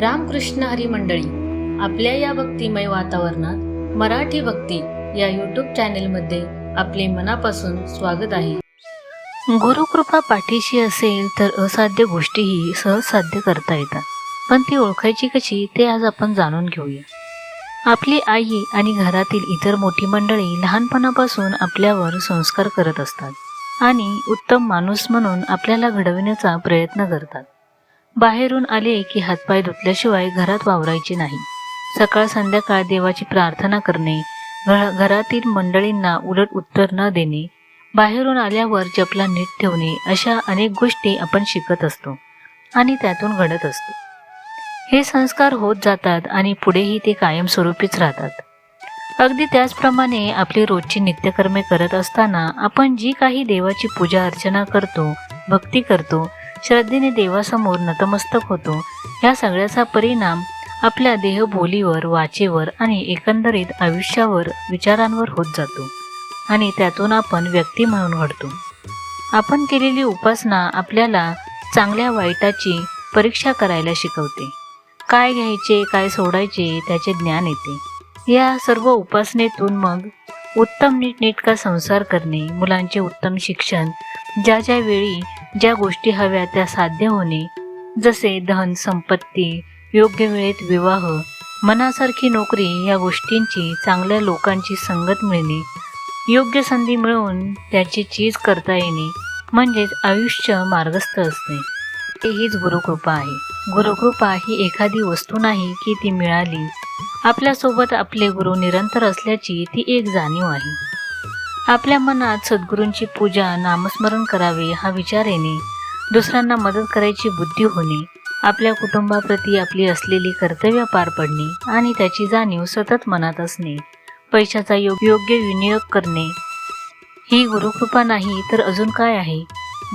रामकृष्ण हरी मंडळी आपल्या या भक्तिमय वातावरणात मराठी भक्ती या यूट्यूब चॅनेलमध्ये आपले मनापासून स्वागत आहे. गुरुकृपा पाठीशी असेल तर असाध्य गोष्टीही सहज साध्य करता येतात पण ती ओळखायची कशी ते आज आपण जाणून घेऊया. आपली आई आणि घरातील इतर मोठी मंडळी लहानपणापासून आपल्यावर संस्कार करत असतात आणि उत्तम माणूस म्हणून आपल्याला घडविण्याचा प्रयत्न करतात. बाहेरून आले की हातपाय धुतल्याशिवाय घरात वावरायचे नाही. सकाळ संध्याकाळ देवाची प्रार्थना करणे घरातील मंडळींना उलट उत्तर न देणे बाहेरून आल्यावर चपला नीट ठेवणे अशा अनेक गोष्टी आपण शिकत असतो आणि त्यातून घडत असतो. हे संस्कार होत जातात आणि पुढेही ते कायमस्वरूपीच राहतात. अगदी त्याचप्रमाणे आपली रोजची नित्यकर्मे करत असताना आपण जी काही देवाची पूजा अर्चना करतो भक्ती करतो श्रद्धेने देवासमोर नतमस्तक होतो. या सगळ्याचा परिणाम आपल्या देहबोलीवर वाचेवर आणि एकंदरीत आयुष्यावर विचारांवर होत जातो आणि त्यातून आपण व्यक्ती म्हणून घडतो. आपण केलेली उपासना आपल्याला चांगल्या वाईटाची परीक्षा करायला शिकवते. काय घ्यायचे काय सोडायचे त्याचे ज्ञान येते. या सर्व उपासनेतून मग उत्तम नीटनेटका संसार करणे मुलांचे उत्तम शिक्षण ज्या ज्या वेळी ज्या गोष्टी हव्या त्या साध्य होणे. जसे धन संपत्ती योग्य वेळेत विवाह मनासारखी नोकरी या गोष्टींची चांगल्या लोकांची संगत मिळणे. योग्य संधी मिळवून त्याची चीज करता येणे म्हणजेच आयुष्य मार्गस्थ असणे. ते हीच गुरुकृपा आहे. गुरुकृपा ही एखादी वस्तू नाही की ती मिळाली. आपल्यासोबत आपले गुरु निरंतर असल्याची ती एक जाणीव आहे. आपल्या मनात सद्गुरूंची पूजा नामस्मरण करावे हा विचार येणे. दुसऱ्यांना मदत करायची बुद्धी होणे. आपल्या कुटुंबाप्रती आपली असलेली कर्तव्य पार पडणे आणि त्याची जाणीव सतत मनात असणे. पैशाचा योग्य योग्य विनियोग करणे. ही गुरुकृपा नाही तर अजून काय आहे?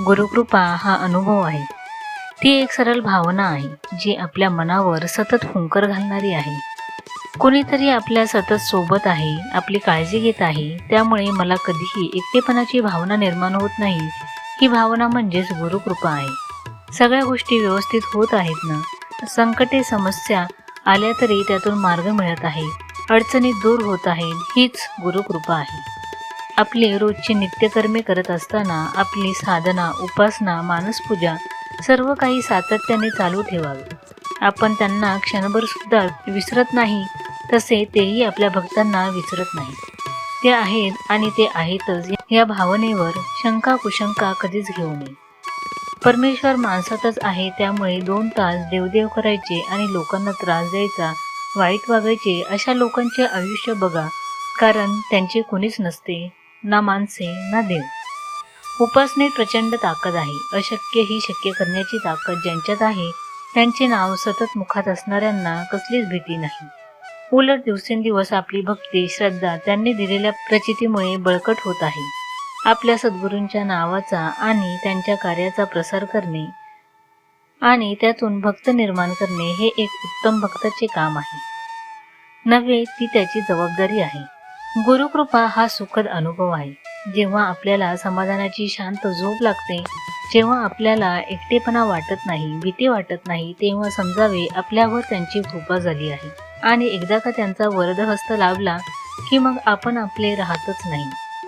गुरुकृपा हा अनुभव आहे. ती एक सरळ भावना आहे जी आपल्या मनावर सतत हुंकर घालणारी आहे. कोणीतरी आपल्या सतत सोबत आहे आपली काळजी घेत आहे त्यामुळे मला कधीही एकटेपणाची भावना निर्माण होत नाही. ही भावना म्हणजेच गुरुकृपा आहे. सगळ्या गोष्टी व्यवस्थित होत आहेत ना? संकटे समस्या आल्या तरी त्यातून मार्ग मिळत आहे. अडचणी दूर होत आहेत हीच गुरुकृपा आहे. आपली रोजची नित्यकर्मे करत असताना आपली साधना उपासना मानसपूजा सर्व काही सातत्याने चालू ठेवावे. आपण त्यांना क्षणभर सुद्धा विसरत नाही तसे तेही आपल्या भक्तांना विसरत नाही ते आहेत आणि ते आहेतच या भावनेवर शंका कुशंका कधीच घेऊ नये. परमेश्वर माणसातच आहे त्यामुळे दोन तास देवदेव करायचे आणि लोकांना त्रास द्यायचा वाईट वागायचे अशा लोकांचे आयुष्य बघा कारण त्यांचे कुणीच नसते ना माणसे ना देव. उपासनेत प्रचंड ताकद आहे. अशक्य ही शक्य करण्याची ताकद ज्यांच्यात आहे त्यांचे नाव सतत मुखात असणाऱ्यांना कसलीच भीती नाही. उलट दिवसेंदिवस आपली भक्ती श्रद्धा त्यांनी दिलेल्या प्रचितीमुळे बळकट होत आहे. आपल्या सद्गुरूंच्या नावाचा आणि त्यांच्या कार्याचा प्रसार करणे आणि त्यातून भक्त निर्माण करणे हे एक उत्तम भक्ताचे काम आहे. नव्हे ती त्याची जबाबदारी आहे. गुरुकृपा हा सुखद अनुभव आहे. जेव्हा आपल्याला समाधानाची शांत झोप लागते जेव्हा आपल्याला एकटेपणा वाटत नाही भीती वाटत नाही तेव्हा समजावे आपल्यावर त्यांची कृपा झाली आहे. आणि एकदा का त्यांचा वरदहस्त लाभला की मग आपण आपले राहतच नाही.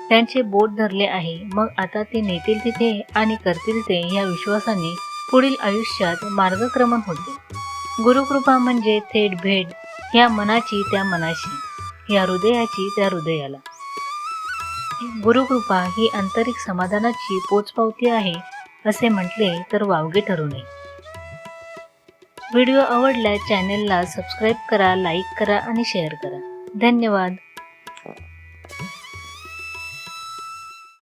त्यांचे बोट धरले आहे मग आता ते नेतील तिथे आणि करतील ते या विश्वासाने पुढील आयुष्यात मार्गक्रमण होते. गुरुकृपा म्हणजे थेट भेट या मनाची त्या मनाशी या हृदयाची त्या हृदयाला. गुरुकृपा ही आंतरिक समाधानाची पोचपावती आहे असे म्हटले तर वावगे ठरू नये. व्हिडिओ आवडल्यास चॅनेलला सबस्क्राईब करा लाईक करा आणि शेअर करा. धन्यवाद.